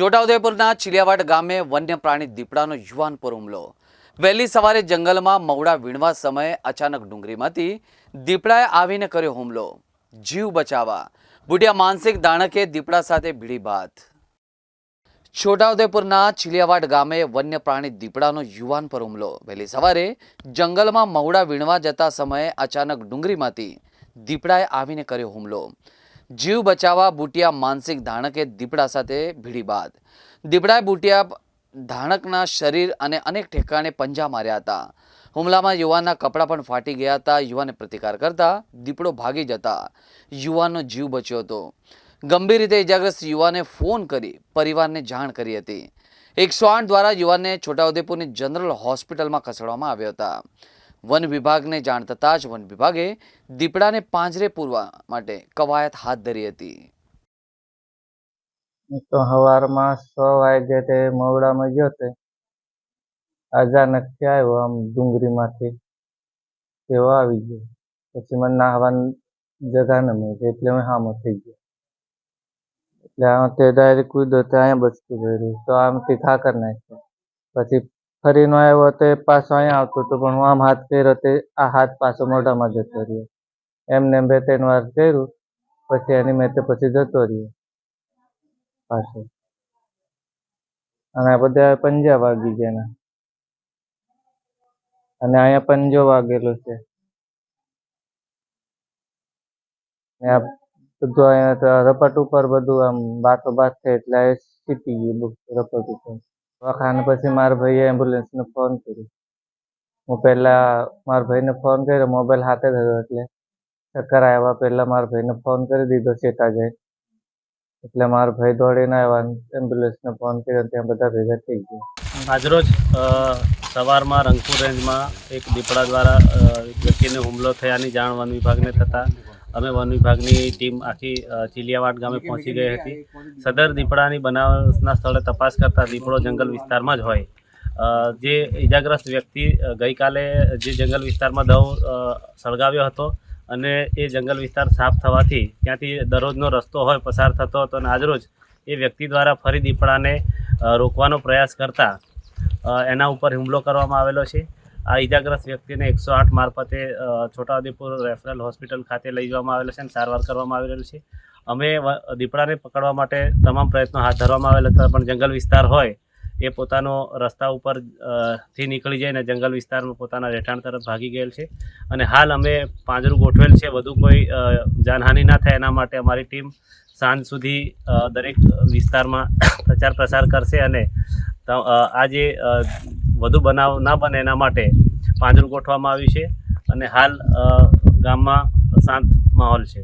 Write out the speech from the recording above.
છોટાઉદેપુરના ચિલિયાવાડ ગામે વન્ય પ્રાણી દીપડાનો યુવાન પર હુમલો વહેલી સવારે જંગલમાં મવડા વીણવા સમયે અચાનક ડુંગરીમાંથી દીપડાએ આવીને કર્યો હુમલો. જીવ બચાવવા. બુઢિયા માનસિક દાણકે દીપડા સાથે ભીડી ભાત. છોટાઉદેપુરના ચિલિયાવાડ ગામે વન્ય પ્રાણી દીપડાનો યુવાન પર હુમલો વહેલી સવારે જંગલમાં મવડા વીણવા જતા સમયે અચાનક ડુંગરીમાંથી દીપડાએ આવીને કર્યો હુમલો. જીવ બચાવવા બુટિયા માનસિક ધાણકે દીપડા સાથે ભીડી બાદ. દીપડાએ બુટિયા ધાણકના શરીર અને અનેક ઠેકાણે પંજા માર્યા હતા. હુમલામાં યુવાનના કપડાં પણ ફાટી ગયા હતા. યુવાને પ્રતિકાર કરતા દીપડો ભાગી જતા યુવાનનો જીવ બચ્યો હતો. ગંભીર રીતે ઇજાગ્રસ્ત યુવાને ફોન કરી પરિવારને જાણ કરી હતી. એકસો આઠ દ્વારા યુવાનને છોટાઉદેપુરની જનરલ હોસ્પિટલમાં ખસેડવામાં આવ્યો હતા. વન વિભાગને જાણ થતાં જ વન વિભાગે દીપડાને પાંજરે પૂરવા માટે કવાયત હાથ ધરી હતી. તો સવારમાં છ વાગે તે મવડામાં ગયો તે. અચાનક આવ્યો આમ ડુંગળીમાંથી તેવો આવી ગયો. પછી મને નાહવાની જગા ન મળી એટલે હું હામો થઈ ગયો. એટલે આમ તે ડાયરેક્ટ કૂદ્યો તો અહીંયા બચતું ગયું. તો આમથી ઠાકર નાખ્યો. પછી ફરીનો આવ્યો તે પાછો અહીંયા આવતો હતો, પણ હું આમ હાથ કર્યો તે આ હાથ પાછો મોઢામાં જતો રહ્યો. એમને એમ બે ત્રણ વાર કર્યું, પછી એની મેં તે પછી જતો રહ્યો પાછો. અને આ બધા પંજા વાગી ગયા અને અહીંયા પંજો વાગેલો છે. બધું અહીંયા રપટ ઉપર બધું આમ બાતો બાત થઈ એટલે આ સીટી ગયું રપટ ઉપર. દવાખાને પછી મારા ભાઈએ એમ્બ્યુલન્સને ફોન કર્યો. હું પહેલાં મારા ભાઈને ફોન કર્યો મોબાઈલ હાથે થયો એટલે ચક્કર આવ્યા પહેલાં મારા ભાઈને ફોન કરી દીધો સેટા જાય. એટલે મારા ભાઈ દોડીને આવ્યા એમ્બ્યુલન્સને ફોન કર્યો ત્યાં બધા ભેગા થઈ ગયા. આજરોજ સવારમાં રંગપુર રેન્જમાં એક દીપડા દ્વારા વ્યક્તિને હુમલો થયાની જાણ વન વિભાગને થતાં અમે વન વિભાગની ટીમ આખી ચીલિયાવાડ ગામે પહોંચી ગઈ હતી. સદર દીપડાની બનાવના સ્થળે તપાસ કરતા દીપડો જંગલ વિસ્તારમાં જ હોય. જે ઇજાગ્રસ્ત વ્યક્તિ ગઈકાલે જે જંગલ વિસ્તારમાં દવ સળગાવ્યો હતો અને એ જંગલ વિસ્તાર સાફ થવાથી ત્યાંથી દરરોજનો રસ્તો હોય પસાર થતો હતો અને આજરોજ એ વ્યક્તિ દ્વારા ફરી દીપડાને રોકવાનો પ્રયાસ કરતા એના ઉપર હુમલો કરવામાં આવેલો છે. આ ઇજાગ્રસ્ત વ્યક્તિને એકસો આઠ મારફતે છોટાઉદેપુર રેફરલ હોસ્પિટલ ખાતે લઈ જવામાં આવેલ છે અને સારવાર કરવામાં આવેલ છે. અમે દીપડાને પકડવા માટે તમામ પ્રયત્નો હાથ ધરવામાં આવેલા હતા, પણ જંગલ વિસ્તાર હોય એ પોતાનો રસ્તા ઉપરથી નીકળી જાય ને જંગલ વિસ્તારમાં પોતાના રહેઠાણ તરફ ભાગી ગયેલ છે. અને હાલ અમે પાંજરું ગોઠવેલ છે, વધુ કોઈ જાનહાનિ ના થાય એના માટે અમારી ટીમ સાંજ સુધી દરેક વિસ્તારમાં પ્રચાર પ્રસાર કરશે અને આ જે વધુ બનાવ ના બને એના માટે પાંજરું ગોઠવવામાં આવ્યું છે અને હાલ ગામમાં શાંત માહોલ છે.